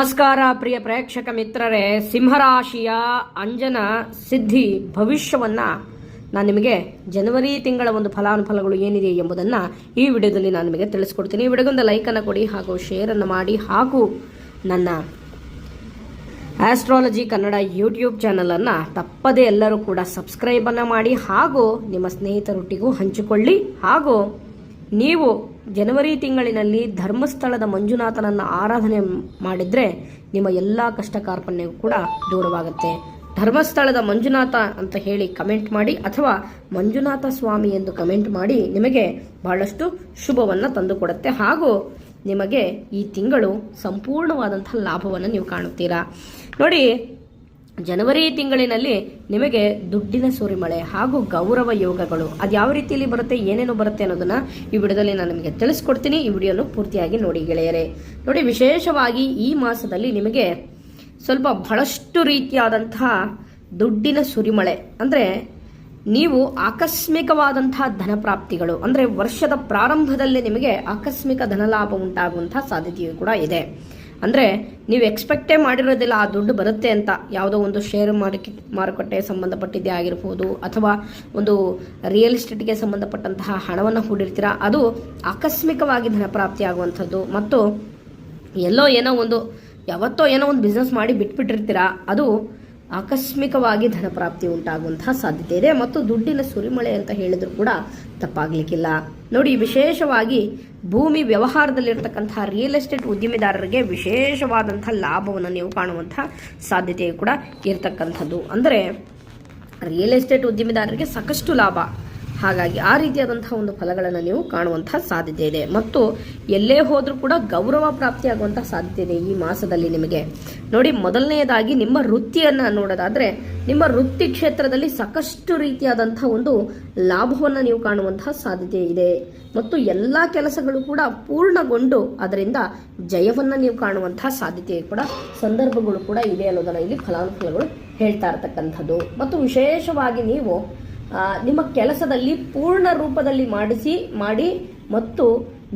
ನಮಸ್ಕಾರ ಪ್ರಿಯ ಪ್ರೇಕ್ಷಕ ಮಿತ್ರರೇ, ಸಿಂಹರಾಶಿಯ ಅಂಜನ ಸಿದ್ಧಿ ಭವಿಷ್ಯವನ್ನ ನಾನು ನಿಮಗೆ ಜನವರಿ ತಿಂಗಳ ಒಂದು ಫಲಾನುಫಲಗಳು ಏನಿದೆ ಎಂಬುದನ್ನು ಈ ವಿಡಿಯೋದಲ್ಲಿ ನಾನು ನಿಮಗೆ ತಿಳಿಸ್ಕೊಡ್ತೀನಿ. ಈ ವಿಡಿಯೋಗೊಂದು ಲೈಕನ್ನು ಕೊಡಿ ಹಾಗೂ ಶೇರನ್ನು ಮಾಡಿ ಹಾಗೂ ನನ್ನ ಆಸ್ಟ್ರಾಲಜಿ ಕನ್ನಡ ಯೂಟ್ಯೂಬ್ ಚಾನಲನ್ನು ತಪ್ಪದೇ ಎಲ್ಲರೂ ಕೂಡ ಸಬ್ಸ್ಕ್ರೈಬನ್ನು ಮಾಡಿ ಹಾಗೂ ನಿಮ್ಮ ಸ್ನೇಹಿತರೊಟ್ಟಿಗೂ ಹಂಚಿಕೊಳ್ಳಿ ಹಾಗೂ ನೀವು ಜನವರಿ ತಿಂಗಳಿನಲ್ಲಿ ಧರ್ಮಸ್ಥಳದ ಮಂಜುನಾಥನನ್ನು ಆರಾಧನೆ ಮಾಡಿದರೆ ನಿಮ್ಮ ಎಲ್ಲ ಕಷ್ಟ ಕಾರ್ಪಣ್ಯವೂ ಕೂಡ ದೂರವಾಗುತ್ತೆ. ಧರ್ಮಸ್ಥಳದ ಮಂಜುನಾಥ ಅಂತ ಹೇಳಿ ಕಮೆಂಟ್ ಮಾಡಿ ಅಥವಾ ಮಂಜುನಾಥ ಸ್ವಾಮಿ ಎಂದು ಕಮೆಂಟ್ ಮಾಡಿ ನಿಮಗೆ ಬಹಳಷ್ಟು ಶುಭವನ್ನು ತಂದುಕೊಡುತ್ತೆ. ಹಾಗೂ ನಿಮಗೆ ಈ ತಿಂಗಳು ಸಂಪೂರ್ಣವಾದಂತಹ ಲಾಭವನ್ನು ನೀವು ಕಾಣುತ್ತೀರಾ. ನೋಡಿ ಜನವರಿ ತಿಂಗಳಿನಲ್ಲಿ ನಿಮಗೆ ದುಡ್ಡಿನ ಸುರಿಮಳೆ ಹಾಗೂ ಗೌರವ ಯೋಗಗಳು ಅದು ಯಾವ ರೀತಿಯಲ್ಲಿ ಬರುತ್ತೆ, ಏನೇನು ಬರುತ್ತೆ ಅನ್ನೋದನ್ನ ಈ ವಿಡಿಯೋದಲ್ಲಿ ನಾನು ನಿಮಗೆ ತಿಳಿಸ್ಕೊಡ್ತೀನಿ. ಈ ವಿಡಿಯೋನು ಪೂರ್ತಿಯಾಗಿ ನೋಡಿ ಗೆಳೆಯರೆ. ನೋಡಿ, ವಿಶೇಷವಾಗಿ ಈ ಮಾಸದಲ್ಲಿ ನಿಮಗೆ ಸ್ವಲ್ಪ ಬಹಳಷ್ಟು ರೀತಿಯಾದಂತಹ ದುಡ್ಡಿನ ಸುರಿಮಳೆ, ಅಂದರೆ ನೀವು ಆಕಸ್ಮಿಕವಾದಂತಹ ಧನ ಪ್ರಾಪ್ತಿಗಳು, ಅಂದರೆ ವರ್ಷದ ಪ್ರಾರಂಭದಲ್ಲೇ ನಿಮಗೆ ಆಕಸ್ಮಿಕ ಧನಲಾಭ ಉಂಟಾಗುವಂತಹ ಸಾಧ್ಯತೆಯು ಕೂಡ ಇದೆ. ಅಂದರೆ ನೀವು ಎಕ್ಸ್ಪೆಕ್ಟೇ ಮಾಡಿರೋದಿಲ್ಲ ಆ ದುಡ್ಡು ಬರುತ್ತೆ ಅಂತ ಯಾವುದೋ ಒಂದು ಶೇರ್ ಮಾರ್ಕೆಟ್, ಮಾರುಕಟ್ಟೆ ಸಂಬಂಧಪಟ್ಟಿದ್ದೇ ಆಗಿರ್ಬೋದು ಅಥವಾ ಒಂದು ರಿಯಲ್ ಎಸ್ಟೇಟ್ಗೆ ಸಂಬಂಧಪಟ್ಟಂತಹ ಹಣವನ್ನು ಹೂಡಿರ್ತೀರ, ಅದು ಆಕಸ್ಮಿಕವಾಗಿ ಧನ ಪ್ರಾಪ್ತಿ ಆಗುವಂಥದ್ದು. ಮತ್ತು ಎಲ್ಲೋ ಏನೋ ಒಂದು, ಯಾವತ್ತೋ ಏನೋ ಒಂದು ಬಿಸ್ನೆಸ್ ಮಾಡಿ ಬಿಟ್ಬಿಟ್ಟಿರ್ತೀರ, ಅದು ಆಕಸ್ಮಿಕವಾಗಿ ಧನ ಪ್ರಾಪ್ತಿ ಉಂಟಾಗುವಂತಹ ಸಾಧ್ಯತೆ ಇದೆ. ಮತ್ತು ದುಡ್ಡಿನ ಸುರಿಮಳೆ ಅಂತ ಹೇಳಿದ್ರು ಕೂಡ ತಪ್ಪಾಗ್ಲಿಕ್ಕಿಲ್ಲ. ನೋಡಿ, ವಿಶೇಷವಾಗಿ ಭೂಮಿ ವ್ಯವಹಾರದಲ್ಲಿರ್ತಕ್ಕಂತಹ ರಿಯಲ್ ಎಸ್ಟೇಟ್ ಉದ್ಯಮಿದಾರರಿಗೆ ವಿಶೇಷವಾದಂತಹ ಲಾಭವನ್ನು ನೀವು ಕಾಣುವಂತಹ ಸಾಧ್ಯತೆಯು ಕೂಡ ಇರತಕ್ಕಂಥದ್ದು. ಅಂದರೆ ರಿಯಲ್ ಎಸ್ಟೇಟ್ ಉದ್ಯಮಿದಾರರಿಗೆ ಸಾಕಷ್ಟು ಲಾಭ ಹಾಗಾಗಿ ಆ ರೀತಿಯಾದಂತಹ ಒಂದು ಫಲಗಳನ್ನು ನೀವು ಕಾಣುವಂತಹ ಸಾಧ್ಯತೆ ಇದೆ. ಮತ್ತು ಎಲ್ಲೇ ಹೋದರೂ ಕೂಡ ಗೌರವ ಪ್ರಾಪ್ತಿಯಾಗುವಂತಹ ಸಾಧ್ಯತೆ ಇದೆ ಈ ಮಾಸದಲ್ಲಿ ನಿಮಗೆ. ನೋಡಿ, ಮೊದಲನೆಯದಾಗಿ ನಿಮ್ಮ ವೃತ್ತಿಯನ್ನು ನೋಡೋದಾದ್ರೆ, ನಿಮ್ಮ ವೃತ್ತಿ ಕ್ಷೇತ್ರದಲ್ಲಿ ಸಾಕಷ್ಟು ರೀತಿಯಾದಂತಹ ಒಂದು ಲಾಭವನ್ನು ನೀವು ಕಾಣುವಂತಹ ಸಾಧ್ಯತೆ ಇದೆ. ಮತ್ತು ಎಲ್ಲ ಕೆಲಸಗಳು ಕೂಡ ಪೂರ್ಣಗೊಂಡು ಅದರಿಂದ ಜಯವನ್ನು ನೀವು ಕಾಣುವಂತಹ ಸಾಧ್ಯತೆ ಕೂಡ, ಸಂದರ್ಭಗಳು ಕೂಡ ಇದೆ ಅನ್ನೋದನ್ನು ಇಲ್ಲಿ ಫಲಾನುಫಲಗಳು ಹೇಳ್ತಾ ಇರತಕ್ಕಂಥದ್ದು. ಮತ್ತು ವಿಶೇಷವಾಗಿ ನೀವು ನಿಮ್ಮ ಕೆಲಸದಲ್ಲಿ ಪೂರ್ಣ ರೂಪದಲ್ಲಿ ಮಾಡಿಸಿ, ಮಾಡಿ ಮತ್ತು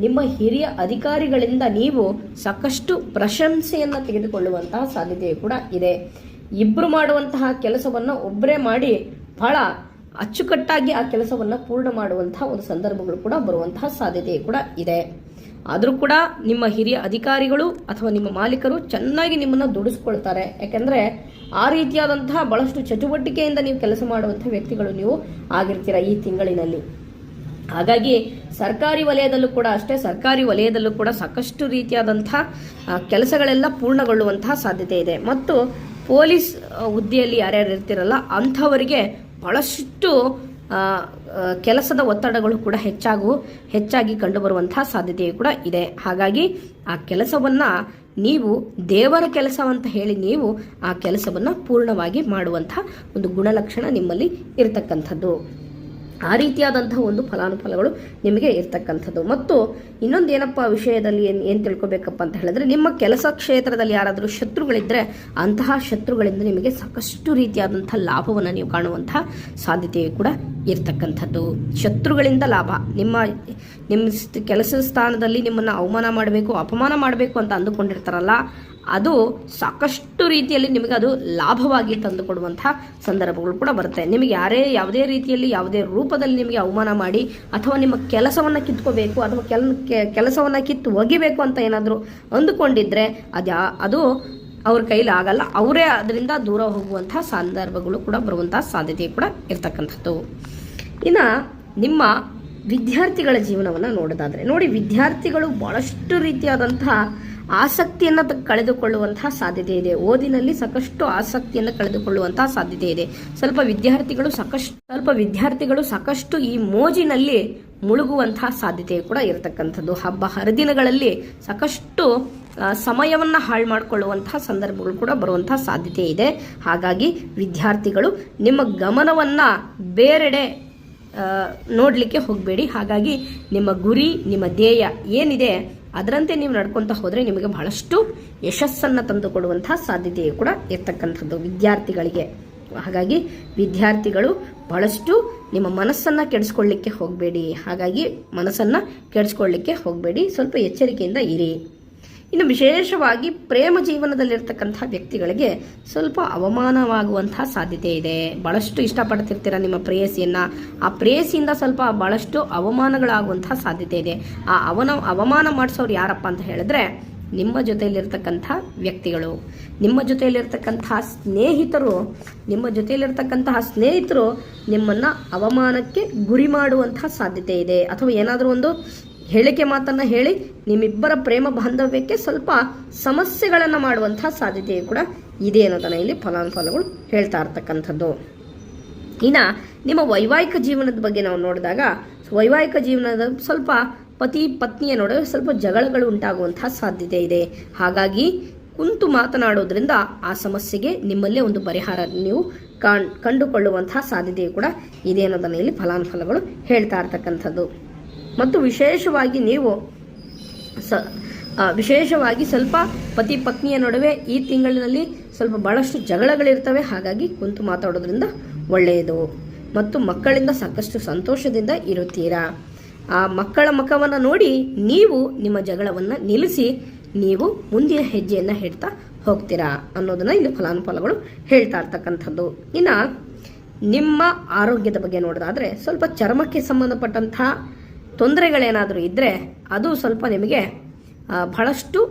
ನಿಮ್ಮ ಹಿರಿಯ ಅಧಿಕಾರಿಗಳಿಂದ ನೀವು ಸಾಕಷ್ಟು ಪ್ರಶಂಸೆಯನ್ನು ತೆಗೆದುಕೊಳ್ಳುವಂತಹ ಸಾಧ್ಯತೆ ಕೂಡ ಇದೆ. ಇಬ್ಬರು ಮಾಡುವಂತಹ ಕೆಲಸವನ್ನು ಒಬ್ಬರೇ ಮಾಡಿ ಬಹಳ ಅಚ್ಚುಕಟ್ಟಾಗಿ ಆ ಕೆಲಸವನ್ನು ಪೂರ್ಣ ಮಾಡುವಂತಹ ಒಂದು ಸಂದರ್ಭಗಳು ಕೂಡ ಬರುವಂತಹ ಸಾಧ್ಯತೆ ಕೂಡ ಇದೆ. ಆದರೂ ಕೂಡ ನಿಮ್ಮ ಹಿರಿಯ ಅಧಿಕಾರಿಗಳು ಅಥವಾ ನಿಮ್ಮ ಮಾಲೀಕರು ಚೆನ್ನಾಗಿ ನಿಮ್ಮನ್ನು ದುಡಿಸ್ಕೊಳ್ತಾರೆ. ಯಾಕೆಂದರೆ ಆ ರೀತಿಯಾದಂತಹ ಬಹಳಷ್ಟು ಚಟುವಟಿಕೆಯಿಂದ ನೀವು ಕೆಲಸ ಮಾಡುವಂಥ ವ್ಯಕ್ತಿಗಳು ನೀವು ಆಗಿರ್ತೀರ ಈ ತಿಂಗಳಿನಲ್ಲಿ. ಹಾಗಾಗಿ ಸರ್ಕಾರಿ ವಲಯದಲ್ಲೂ ಕೂಡ ಅಷ್ಟೇ, ಸರ್ಕಾರಿ ವಲಯದಲ್ಲೂ ಕೂಡ ಸಾಕಷ್ಟು ರೀತಿಯಾದಂಥ ಕೆಲಸಗಳೆಲ್ಲ ಪೂರ್ಣಗೊಳ್ಳುವಂತಹ ಸಾಧ್ಯತೆ ಇದೆ. ಮತ್ತು ಪೊಲೀಸ್ ಹುದ್ದೆಯಲ್ಲಿ ಯಾರ್ಯಾರು ಇರ್ತಿರಲ್ಲ, ಅಂಥವರಿಗೆ ಬಹಳಷ್ಟು ಕೆಲಸದ ಒತ್ತಡಗಳು ಕೂಡ ಹೆಚ್ಚಾಗು, ಹೆಚ್ಚಾಗಿ ಕಂಡುಬರುವಂತಹ ಸಾಧ್ಯತೆಯು ಕೂಡ ಇದೆ. ಹಾಗಾಗಿ ಆ ಕೆಲಸವನ್ನ ನೀವು, ದೇವರ ಕೆಲಸ ಅಂತ ಹೇಳಿ ನೀವು ಆ ಕೆಲಸವನ್ನ ಪೂರ್ಣವಾಗಿ ಮಾಡುವಂತಹ ಒಂದು ಗುಣಲಕ್ಷಣ ನಿಮ್ಮಲ್ಲಿ ಇರತಕ್ಕಂಥದ್ದು. ಆ ರೀತಿಯಾದಂತಹ ಒಂದು ಫಲಾನುಫಲಗಳು ನಿಮಗೆ ಇರ್ತಕ್ಕಂಥದ್ದು. ಮತ್ತು ಇನ್ನೊಂದು ಏನಪ್ಪ ವಿಷಯದಲ್ಲಿ ಏನು ಏನು ತಿಳ್ಕೊಬೇಕಪ್ಪ ಅಂತ ಹೇಳಿದ್ರೆ, ನಿಮ್ಮ ಕೆಲಸ ಕ್ಷೇತ್ರದಲ್ಲಿ ಯಾರಾದರೂ ಶತ್ರುಗಳಿದ್ದರೆ ಅಂತಹ ಶತ್ರುಗಳಿಂದ ನಿಮಗೆ ಸಾಕಷ್ಟು ರೀತಿಯಾದಂಥ ಲಾಭವನ್ನು ನೀವು ಕಾಣುವಂತಹ ಸಾಧ್ಯತೆಯು ಕೂಡ ಇರ್ತಕ್ಕಂಥದ್ದು. ಶತ್ರುಗಳಿಂದ ಲಾಭ. ನಿಮ್ಮ ನಿಮ್ಮ ಕೆಲಸ ಸ್ಥಾನದಲ್ಲಿ ನಿಮ್ಮನ್ನು ಅವಮಾನ ಮಾಡಬೇಕು, ಅಪಮಾನ ಮಾಡಬೇಕು ಅಂತ ಅಂದುಕೊಂಡಿರ್ತಾರಲ್ಲ ಅದು ಸಾಕಷ್ಟು ರೀತಿಯಲ್ಲಿ ನಿಮಗೆ ಅದು ಲಾಭವಾಗಿ ತಂದುಕೊಡುವಂತಹ ಸಂದರ್ಭಗಳು ಕೂಡ ಬರುತ್ತೆ. ನಿಮಗೆ ಯಾರೇ ಯಾವುದೇ ರೀತಿಯಲ್ಲಿ ಯಾವುದೇ ರೂಪದಲ್ಲಿ ನಿಮಗೆ ಅವಮಾನ ಮಾಡಿ ಅಥವಾ ನಿಮ್ಮ ಕೆಲಸವನ್ನು ಕಿತ್ಕೋಬೇಕು ಅಥವಾ ಕೆಲ ಕೆಲಸವನ್ನು ಕಿತ್ತು ಒಗಿಬೇಕು ಅಂತ ಏನಾದರೂ ಅಂದುಕೊಂಡಿದ್ರೆ ಅದು ಅದು ಅವ್ರ ಕೈಲಿ ಆಗಲ್ಲ. ಅವರೇ ಅದರಿಂದ ದೂರ ಹೋಗುವಂತಹ ಸಂದರ್ಭಗಳು ಕೂಡ ಬರುವಂತಹ ಸಾಧ್ಯತೆ ಕೂಡ ಇರ್ತಕ್ಕಂಥದ್ದು. ಇನ್ನು ನಿಮ್ಮ ವಿದ್ಯಾರ್ಥಿಗಳ ಜೀವನವನ್ನು ನೋಡೋದಾದ್ರೆ, ನೋಡಿ ವಿದ್ಯಾರ್ಥಿಗಳು ಬಹಳಷ್ಟು ರೀತಿಯಾದಂತಹ ಆಸಕ್ತಿಯನ್ನು ಕಳೆದುಕೊಳ್ಳುವಂತಹ ಸಾಧ್ಯತೆ ಇದೆ. ಓದಿನಲ್ಲಿ ಸಾಕಷ್ಟು ಆಸಕ್ತಿಯನ್ನು ಕಳೆದುಕೊಳ್ಳುವಂತಹ ಸಾಧ್ಯತೆ ಇದೆ. ಸ್ವಲ್ಪ ವಿದ್ಯಾರ್ಥಿಗಳು ಸಾಕಷ್ಟು, ಸ್ವಲ್ಪ ವಿದ್ಯಾರ್ಥಿಗಳು ಸಾಕಷ್ಟು ಈ ಮೋಜಿನಲ್ಲಿ ಮುಳುಗುವಂತಹ ಸಾಧ್ಯತೆ ಕೂಡ ಇರತಕ್ಕಂಥದ್ದು. ಹಬ್ಬ ಹರಿದಿನಗಳಲ್ಲಿ ಸಾಕಷ್ಟು ಸಮಯವನ್ನು ಹಾಳು ಮಾಡಿಕೊಳ್ಳುವಂತಹ ಸಂದರ್ಭಗಳು ಕೂಡ ಬರುವಂತಹ ಸಾಧ್ಯತೆ ಇದೆ. ಹಾಗಾಗಿ ವಿದ್ಯಾರ್ಥಿಗಳು ನಿಮ್ಮ ಗಮನವನ್ನ ಬೇರೆಡೆ ನೋಡ್ಲಿಕ್ಕೆ ಹೋಗಬೇಡಿ. ಹಾಗಾಗಿ ನಿಮ್ಮ ಗುರಿ, ನಿಮ್ಮ ಧ್ಯೇಯ ಏನಿದೆ ಅದರಂತೆ ನೀವು ನಡ್ಕೊಂತ ಹೋದರೆ ನಿಮಗೆ ಬಹಳಷ್ಟು ಯಶಸ್ಸನ್ನು ತಂದುಕೊಡುವಂತಹ ಸಾಧ್ಯತೆಯು ಕೂಡ ಇರ್ತಕ್ಕಂಥದ್ದು ವಿದ್ಯಾರ್ಥಿಗಳಿಗೆ. ಹಾಗಾಗಿ ವಿದ್ಯಾರ್ಥಿಗಳು ಬಹಳಷ್ಟು ನಿಮ್ಮ ಮನಸ್ಸನ್ನು ಕೆಡಿಸ್ಕೊಳ್ಳಿಕ್ಕೆ ಹೋಗಬೇಡಿ. ಹಾಗಾಗಿ ಮನಸ್ಸನ್ನು ಕೆಡಿಸ್ಕೊಳ್ಳಿಕ್ಕೆ ಹೋಗಬೇಡಿ. ಸ್ವಲ್ಪ ಎಚ್ಚರಿಕೆಯಿಂದ ಇರಿ. ಇನ್ನು ವಿಶೇಷವಾಗಿ ಪ್ರೇಮ ಜೀವನದಲ್ಲಿರ್ತಕ್ಕಂಥ ವ್ಯಕ್ತಿಗಳಿಗೆ ಸ್ವಲ್ಪ ಅವಮಾನವಾಗುವಂತಹ ಸಾಧ್ಯತೆ ಇದೆ. ಬಹಳಷ್ಟು ಇಷ್ಟಪಡ್ತಿರ್ತೀರ ನಿಮ್ಮ ಪ್ರೇಯಸಿಯನ್ನ. ಆ ಪ್ರೇಯಸಿಯಿಂದ ಸ್ವಲ್ಪ ಬಹಳಷ್ಟು ಅವಮಾನಗಳಾಗುವಂತಹ ಸಾಧ್ಯತೆ ಇದೆ. ಆ ಅವನ, ಅವಮಾನ ಮಾಡಿಸೋರು ಯಾರಪ್ಪ ಅಂತ ಹೇಳಿದ್ರೆ ನಿಮ್ಮ ಜೊತೆಯಲ್ಲಿರ್ತಕ್ಕಂಥ ವ್ಯಕ್ತಿಗಳು. ನಿಮ್ಮ ಜೊತೆಯಲ್ಲಿರ್ತಕ್ಕಂತಹ ಸ್ನೇಹಿತರು, ನಿಮ್ಮ ಜೊತೆಯಲ್ಲಿರ್ತಕ್ಕಂತಹ ಸ್ನೇಹಿತರು ನಿಮ್ಮನ್ನು ಅವಮಾನಕ್ಕೆ ಗುರಿ ಮಾಡುವಂತಹ ಸಾಧ್ಯತೆ ಇದೆ. ಅಥವಾ ಏನಾದರೂ ಒಂದು ಹೇಳಿಕೆ ಮಾತನ್ನ ಹೇಳಿ ನಿಮ್ಮಿಬ್ಬರ ಪ್ರೇಮ ಬಾಂಧವ್ಯಕ್ಕೆ ಸ್ವಲ್ಪ ಸಮಸ್ಯೆಗಳನ್ನು ಮಾಡುವಂತಹ ಸಾಧ್ಯತೆಯು ಕೂಡ ಇದೆ ಅನ್ನೋದನ್ನ ಇಲ್ಲಿ ಫಲಾನುಫಲಗಳು ಹೇಳ್ತಾ ಇರ್ತಕ್ಕಂಥದ್ದು. ಇನ್ನು ನಿಮ್ಮ ವೈವಾಹಿಕ ಜೀವನದ ಬಗ್ಗೆ ನಾವು ನೋಡಿದಾಗ ವೈವಾಹಿಕ ಜೀವನದ ಸ್ವಲ್ಪ ಪತಿ ಪತ್ನಿಯ ನಡುವೆ ಸ್ವಲ್ಪ ಜಗಳಗಳು ಉಂಟಾಗುವಂತಹ ಸಾಧ್ಯತೆ ಇದೆ. ಹಾಗಾಗಿ ಕುಂತು ಮಾತನಾಡೋದ್ರಿಂದ ಆ ಸಮಸ್ಯೆಗೆ ನಿಮ್ಮಲ್ಲೇ ಒಂದು ಪರಿಹಾರ ನೀವು ಕಾಣ್, ಕಂಡುಕೊಳ್ಳುವಂತಹ ಸಾಧ್ಯತೆಯು ಕೂಡ ಇದೆ ಅನ್ನೋದನ್ನ ಇಲ್ಲಿ ಫಲಾನುಫಲಗಳು ಹೇಳ್ತಾ ಇರ್ತಕ್ಕಂಥದ್ದು. ಮತ್ತು ವಿಶೇಷವಾಗಿ ನೀವು ಸ ವಿಶೇಷವಾಗಿ ಸ್ವಲ್ಪ ಪತಿ ಪತ್ನಿಯ ನಡುವೆ ಈ ತಿಂಗಳಿನಲ್ಲಿ ಸ್ವಲ್ಪ ಬಹಳಷ್ಟು ಜಗಳಗಳಿರ್ತವೆ. ಹಾಗಾಗಿ ಕುಂತು ಮಾತಾಡೋದ್ರಿಂದ ಒಳ್ಳೆಯದು. ಮತ್ತು ಮಕ್ಕಳಿಂದ ಸಾಕಷ್ಟು ಸಂತೋಷದಿಂದ ಇರುತ್ತೀರಾ? ಆ ಮಕ್ಕಳ ಮುಖವನ್ನು ನೋಡಿ ನೀವು ನಿಮ್ಮ ಜಗಳವನ್ನು ನಿಲ್ಲಿಸಿ ನೀವು ಮುಂದಿನ ಹೆಜ್ಜೆಯನ್ನು ಹೇಳ್ತಾ ಹೋಗ್ತೀರಾ ಅನ್ನೋದನ್ನ ಇಲ್ಲಿ ಫಲಾನುಫಲಗಳು ಹೇಳ್ತಾ ಇರ್ತಕ್ಕಂಥದ್ದು. ಇನ್ನು ನಿಮ್ಮ ಆರೋಗ್ಯದ ಬಗ್ಗೆ ನೋಡೋದಾದ್ರೆ ಸ್ವಲ್ಪ ಚರ್ಮಕ್ಕೆ ಸಂಬಂಧಪಟ್ಟಂತಹ ತೊಂದರೆಗಳೇನಾದರೂ ಇದ್ದರೆ ಅದು ಸ್ವಲ್ಪ ನಿಮಗೆ ಬಹಳಷ್ಟು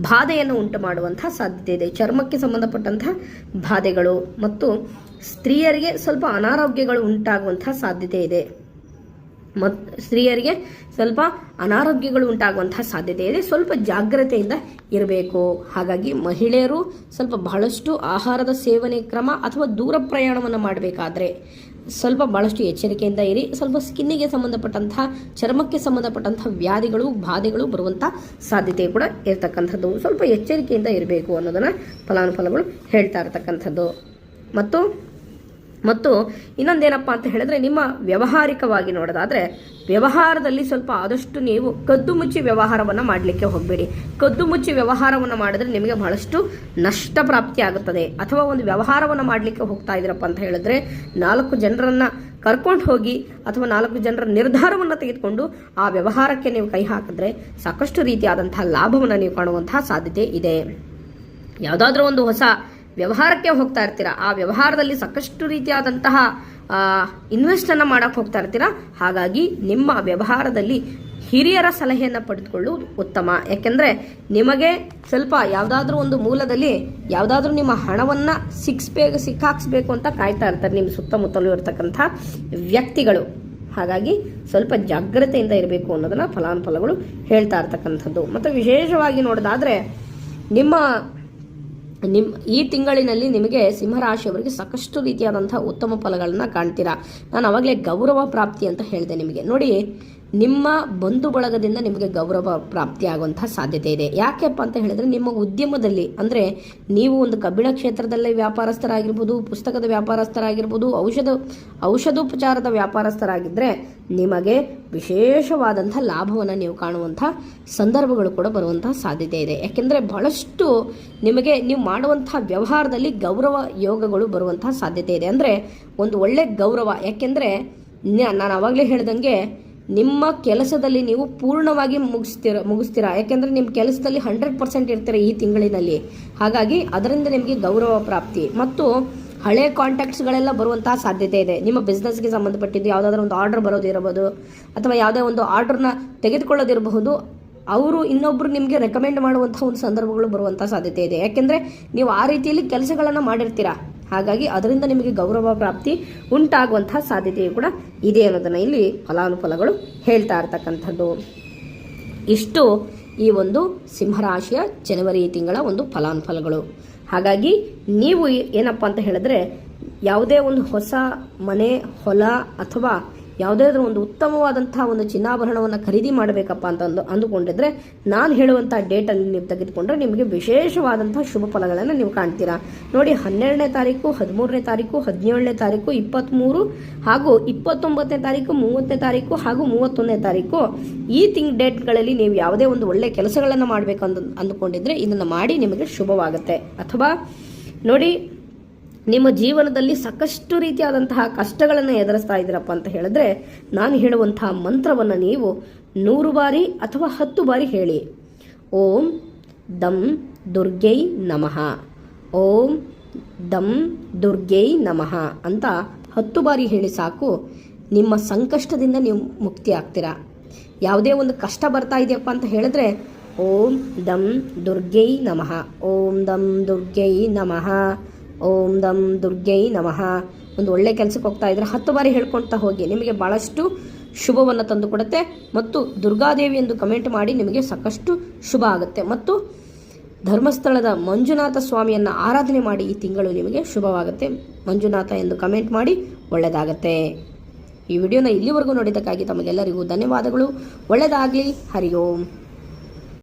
ಬಾಧೆಯನ್ನು ಉಂಟು ಮಾಡುವಂತಹ ಸಾಧ್ಯತೆ ಇದೆ. ಚರ್ಮಕ್ಕೆ ಸಂಬಂಧಪಟ್ಟಂತಹ ಬಾಧೆಗಳು ಮತ್ತು ಸ್ತ್ರೀಯರಿಗೆ ಸ್ವಲ್ಪ ಅನಾರೋಗ್ಯಗಳು ಉಂಟಾಗುವಂತಹ ಸಾಧ್ಯತೆ ಇದೆ. ಮತ್, ಸ್ತ್ರೀಯರಿಗೆ ಸ್ವಲ್ಪ ಅನಾರೋಗ್ಯಗಳು ಉಂಟಾಗುವಂತಹ ಸಾಧ್ಯತೆ ಇದೆ. ಸ್ವಲ್ಪ ಜಾಗ್ರತೆಯಿಂದ ಇರಬೇಕು. ಹಾಗಾಗಿ ಮಹಿಳೆಯರು ಸ್ವಲ್ಪ ಬಹಳಷ್ಟು ಆಹಾರದ ಸೇವನೆ ಕ್ರಮ ಅಥವಾ ದೂರ ಪ್ರಯಾಣವನ್ನು ಮಾಡಬೇಕಾದ್ರೆ ಸ್ವಲ್ಪ ಬಹಳಷ್ಟು ಎಚ್ಚರಿಕೆಯಿಂದ ಇರಿ. ಸ್ವಲ್ಪ ಸ್ಕಿನ್ನಿಗೆ ಸಂಬಂಧಪಟ್ಟಂತಹ, ಚರ್ಮಕ್ಕೆ ಸಂಬಂಧಪಟ್ಟಂತಹ ವ್ಯಾಧಿಗಳು, ಬಾಧೆಗಳು ಬರುವಂಥ ಸಾಧ್ಯತೆ ಕೂಡ ಇರತಕ್ಕಂಥದ್ದು. ಸ್ವಲ್ಪ ಎಚ್ಚರಿಕೆಯಿಂದ ಇರಬೇಕು ಅನ್ನೋದನ್ನು ಫಲಾನುಫಲಗಳು ಹೇಳ್ತಾ ಇರತಕ್ಕಂಥದ್ದು. ಮತ್ತು ಮತ್ತು ಇನ್ನೊಂದೇನಪ್ಪ ಅಂತ ಹೇಳಿದ್ರೆ ನಿಮ್ಮ ವ್ಯವಹಾರಿಕವಾಗಿ ನೋಡೋದಾದ್ರೆ ವ್ಯವಹಾರದಲ್ಲಿ ಸ್ವಲ್ಪ ಆದಷ್ಟು ನೀವು ಕದ್ದು ಮುಚ್ಚಿ ವ್ಯವಹಾರವನ್ನು ಮಾಡಲಿಕ್ಕೆ ಹೋಗಬೇಡಿ. ಕದ್ದು ಮುಚ್ಚಿ ವ್ಯವಹಾರವನ್ನು ಮಾಡಿದ್ರೆ ನಿಮಗೆ ಬಹಳಷ್ಟು ನಷ್ಟ ಪ್ರಾಪ್ತಿ ಆಗುತ್ತದೆ. ಅಥವಾ ಒಂದು ವ್ಯವಹಾರವನ್ನು ಮಾಡಲಿಕ್ಕೆ ಹೋಗ್ತಾ ಇದ್ದೀರಪ್ಪ ಅಂತ ಹೇಳಿದ್ರೆ ನಾಲ್ಕು ಜನರನ್ನ ಕರ್ಕೊಂಡು ಹೋಗಿ ಅಥವಾ ನಾಲ್ಕು ಜನರ ನಿರ್ಧಾರವನ್ನು ತೆಗೆದುಕೊಂಡು ಆ ವ್ಯವಹಾರಕ್ಕೆ ನೀವು ಕೈ ಹಾಕಿದ್ರೆ ಸಾಕಷ್ಟು ರೀತಿಯಾದಂತಹ ಲಾಭವನ್ನು ನೀವು ಕಾಣುವಂತಹ ಸಾಧ್ಯತೆ ಇದೆ. ಯಾವುದಾದ್ರೂ ಒಂದು ಹೊಸ ವ್ಯವಹಾರಕ್ಕೆ ಹೋಗ್ತಾ ಇರ್ತೀರಾ? ಆ ವ್ಯವಹಾರದಲ್ಲಿ ಸಾಕಷ್ಟು ರೀತಿಯಾದಂತಹ ಇನ್ವೆಸ್ಟ್ ಅನ್ನ ಮಾಡಕ್ ಹೋಗ್ತಾ ಇರ್ತೀರಾ? ಹಾಗಾಗಿ ನಿಮ್ಮ ವ್ಯವಹಾರದಲ್ಲಿ ಹಿರಿಯರ ಸಲಹೆಯನ್ನು ಪಡೆದುಕೊಳ್ಳುವುದು ಉತ್ತಮ. ಯಾಕೆಂದ್ರೆ ನಿಮಗೆ ಸ್ವಲ್ಪ ಯಾವುದಾದ್ರೂ ಒಂದು ಮೂಲದಲ್ಲಿ ಯಾವುದಾದ್ರೂ ನಿಮ್ಮ ಹಣವನ್ನ ಸಿಕ್ಸ್ಬೇಕು ಸಿಕ್ಕಾಕ್ಸ್ಬೇಕು ಅಂತ ಕಾಯ್ತಾ ಇರ್ತಾರೆ ನಿಮ್ಮ ಸುತ್ತಮುತ್ತಲೂ ಇರತಕ್ಕಂಥ ವ್ಯಕ್ತಿಗಳು. ಹಾಗಾಗಿ ಸ್ವಲ್ಪ ಜಾಗ್ರತೆಯಿಂದ ಇರಬೇಕು ಅನ್ನೋದನ್ನ ಫಲಾನುಫಲಗಳು ಹೇಳ್ತಾ ಇರ್ತಕ್ಕಂಥದ್ದು. ಮತ್ತು ವಿಶೇಷವಾಗಿ ನೋಡೋದಾದ್ರೆ ನಿಮ್ಮ ನಿಮ್, ಈ ತಿಂಗಳಿನಲ್ಲಿ ನಿಮಗೆ ಸಿಂಹರಾಶಿಯವರಿಗೆ ಸಾಕಷ್ಟು ರೀತಿಯಾದಂತಹ ಉತ್ತಮ ಫಲಗಳನ್ನ ಕಾಣ್ತೀರಾ? ನಾನು ಅವಾಗಲೇ ಗೌರವ ಪ್ರಾಪ್ತಿ ಅಂತ ಹೇಳಿದೆ ನಿಮಗೆ. ನೋಡಿ ನಿಮ್ಮ ಬಂಧು ಬಳಗದಿಂದ ನಿಮಗೆ ಗೌರವ ಪ್ರಾಪ್ತಿ ಆಗುವಂತಹ ಸಾಧ್ಯತೆ ಇದೆ. ಯಾಕೆಪ್ಪ ಅಂತ ಹೇಳಿದ್ರೆ ನಿಮ್ಮ ಉದ್ಯಮದಲ್ಲಿ, ಅಂದ್ರೆ ನೀವು ಒಂದು ಕಬ್ಬಿಣ ಕ್ಷೇತ್ರದಲ್ಲಿ ವ್ಯಾಪಾರಸ್ಥರಾಗಿರ್ಬೋದು, ಪುಸ್ತಕದ ವ್ಯಾಪಾರಸ್ಥರಾಗಿರ್ಬೋದು, ಔಷಧ, ಔಷಧೋಪಚಾರದ ವ್ಯಾಪಾರಸ್ಥರಾಗಿದ್ದರೆ ನಿಮಗೆ ವಿಶೇಷವಾದಂಥ ಲಾಭವನ್ನು ನೀವು ಕಾಣುವಂಥ ಸಂದರ್ಭಗಳು ಕೂಡ ಬರುವಂತಹ ಸಾಧ್ಯತೆ ಇದೆ. ಯಾಕೆಂದರೆ ಬಹಳಷ್ಟು ನಿಮಗೆ ನೀವು ಮಾಡುವಂಥ ವ್ಯವಹಾರದಲ್ಲಿ ಗೌರವ ಯೋಗಗಳು ಬರುವಂತಹ ಸಾಧ್ಯತೆ ಇದೆ. ಅಂದರೆ ಒಂದು ಒಳ್ಳೆ ಗೌರವ, ಯಾಕೆಂದರೆ ನಾನು ಆವಾಗಲೇ ಹೇಳ್ದಂಗೆ ನಿಮ್ಮ ಕೆಲಸದಲ್ಲಿ ನೀವು ಪೂರ್ಣವಾಗಿ ಮುಗಿಸ್ತೀರ, ಮುಗಿಸ್ತೀರಾ? ಯಾಕೆಂದ್ರೆ ನಿಮ್ಮ ಕೆಲಸದಲ್ಲಿ ಹಂಡ್ರೆಡ್ ಪರ್ಸೆಂಟ್ ಇರ್ತೀರ ಈ ತಿಂಗಳಿನಲ್ಲಿ. ಹಾಗಾಗಿ ಅದರಿಂದ ನಿಮಗೆ ಗೌರವ ಪ್ರಾಪ್ತಿ. ಮತ್ತು ಹಳೆ ಕಾಂಟ್ಯಾಕ್ಟ್ಸ್ಗಳೆಲ್ಲ ಬರುವಂತಹ ಸಾಧ್ಯತೆ ಇದೆ. ನಿಮ್ಮ ಬಿಸ್ನೆಸ್ಗೆ ಸಂಬಂಧಪಟ್ಟಿದ್ದು ಯಾವುದಾದ್ರೂ ಒಂದು ಆರ್ಡರ್ ಬರೋದಿರಬಹುದು ಅಥವಾ ಯಾವುದೇ ಒಂದು ಆರ್ಡರ್ನ ತೆಗೆದುಕೊಳ್ಳೋದಿರಬಹುದು, ಅವರು ಇನ್ನೊಬ್ರು ನಿಮಗೆ ರೆಕಮೆಂಡ್ ಮಾಡುವಂತಹ ಒಂದು ಸಂದರ್ಭಗಳು ಬರುವಂತಹ ಸಾಧ್ಯತೆ ಇದೆ. ಯಾಕೆಂದ್ರೆ ನೀವು ಆ ರೀತಿಯಲ್ಲಿ ಕೆಲಸಗಳನ್ನು ಮಾಡಿರ್ತೀರಾ? ಹಾಗಾಗಿ ಅದರಿಂದ ನಿಮಗೆ ಗೌರವ ಪ್ರಾಪ್ತಿ ಉಂಟಾಗುವಂತಹ ಸಾಧ್ಯತೆಯು ಕೂಡ ಇದೆ ಅನ್ನೋದನ್ನ ಇಲ್ಲಿ ಫಲಾನುಫಲಗಳು ಹೇಳ್ತಾ ಇರ್ತಕ್ಕಂಥದ್ದು. ಇಷ್ಟು ಈ ಒಂದು ಸಿಂಹರಾಶಿಯ ಜನವರಿ ತಿಂಗಳ ಒಂದು ಫಲಾನುಫಲಗಳು. ಹಾಗಾಗಿ ನೀವು ಏನಪ್ಪ ಅಂತ ಹೇಳಿದ್ರೆ ಯಾವುದೇ ಒಂದು ಹೊಸ ಮನೆ, ಹೊಲ ಅಥವಾ ಯಾವುದೇ ಒಂದು ಉತ್ತಮವಾದಂತಹ ಒಂದು ಚಿನ್ನಾಭರಣವನ್ನು ಖರೀದಿ ಮಾಡಬೇಕಪ್ಪ ಅಂತ ಅಂದು ಅಂದುಕೊಂಡಿದ್ರೆ ನಾನು ಹೇಳುವಂಥ ಡೇಟಲ್ಲಿ ನೀವು ತೆಗೆದುಕೊಂಡ್ರೆ ನಿಮಗೆ ವಿಶೇಷವಾದಂತಹ ಶುಭ ಫಲಗಳನ್ನು ನೀವು ಕಾಣ್ತೀರಾ. ನೋಡಿ, ಹನ್ನೆರಡನೇ ತಾರೀಕು, ಹದಿಮೂರನೇ ತಾರೀಕು, ಹದಿನೇಳನೇ ತಾರೀಕು ಇಪ್ಪತ್ತ್ಮೂರು ಹಾಗೂ ಇಪ್ಪತ್ತೊಂಬತ್ತನೇ ತಾರೀಕು, ಮೂವತ್ತನೇ ತಾರೀಕು ಹಾಗೂ ಮೂವತ್ತೊಂದನೇ ತಾರೀಕು ಈ ತಿಂಗ್ ಡೇಟ್ಗಳಲ್ಲಿ ನೀವು ಯಾವುದೇ ಒಂದು ಒಳ್ಳೆ ಕೆಲಸಗಳನ್ನು ಮಾಡಬೇಕು ಅಂದು ಅಂದುಕೊಂಡಿದ್ರೆ ಇದನ್ನು ಮಾಡಿ ನಿಮಗೆ ಶುಭವಾಗುತ್ತೆ. ಅಥವಾ ನೋಡಿ ನಿಮ್ಮ ಜೀವನದಲ್ಲಿ ಸಾಕಷ್ಟು ರೀತಿಯಾದಂತಹ ಕಷ್ಟಗಳನ್ನು ಎದುರಿಸ್ತಾ ಇದ್ದೀರಪ್ಪ ಅಂತ ಹೇಳಿದ್ರೆ, ನಾನು ಹೇಳುವಂತಹ ಮಂತ್ರವನ್ನು ನೀವು ನೂರು ಬಾರಿ ಅಥವಾ ಹತ್ತು ಬಾರಿ ಹೇಳಿ. ಓಂ ದಂ ದುರ್ಗೈ ನಮಃ. ಓಂ ದಂ ದುರ್ಗೈ ನಮಃ ಅಂತ ಹತ್ತು ಬಾರಿ ಹೇಳಿ ಸಾಕು. ನಿಮ್ಮ ಸಂಕಷ್ಟದಿಂದ ನೀವು ಮುಕ್ತಿ ಆಗ್ತೀರಾ? ಯಾವುದೇ ಒಂದು ಕಷ್ಟ ಬರ್ತಾ ಇದೆಯಪ್ಪ ಅಂತ ಹೇಳಿದ್ರೆ, ಓಂ ದಂ ದುರ್ಗೈ ನಮಃ. ಓಂ ದಂ ದುರ್ಗೈ ನಮಃ. ಓಂ ದಂ ದುರ್ಗೈ ನಮಃ. ಒಂದು ಒಳ್ಳೆ ಕೆಲಸಕ್ಕೆ ಹೋಗ್ತಾ ಇದ್ರೆ ಹತ್ತು ಬಾರಿ ಹೇಳ್ಕೊಳ್ತಾ ಹೋಗಿ, ನಿಮಗೆ ಭಾಳಷ್ಟು ಶುಭವನ್ನು ತಂದು ಕೊಡುತ್ತೆ. ಮತ್ತು ದುರ್ಗಾದೇವಿ ಎಂದು ಕಮೆಂಟ್ ಮಾಡಿ ನಿಮಗೆ ಸಾಕಷ್ಟು ಶುಭ ಆಗುತ್ತೆ. ಮತ್ತು ಧರ್ಮಸ್ಥಳದ ಮಂಜುನಾಥ ಸ್ವಾಮಿಯನ್ನು ಆರಾಧನೆ ಮಾಡಿ ಈ ತಿಂಗಳು ನಿಮಗೆ ಶುಭವಾಗುತ್ತೆ. ಮಂಜುನಾಥ ಎಂದು ಕಮೆಂಟ್ ಮಾಡಿ ಒಳ್ಳೆಯದಾಗತ್ತೆ ಈ ವಿಡಿಯೋನ ಇಲ್ಲಿವರೆಗೂ ನೋಡಿದ್ದಕ್ಕಾಗಿ ತಮಗೆಲ್ಲರಿಗೂ ಧನ್ಯವಾದಗಳು. ಒಳ್ಳೆಯದಾಗಲಿ ಹರಿ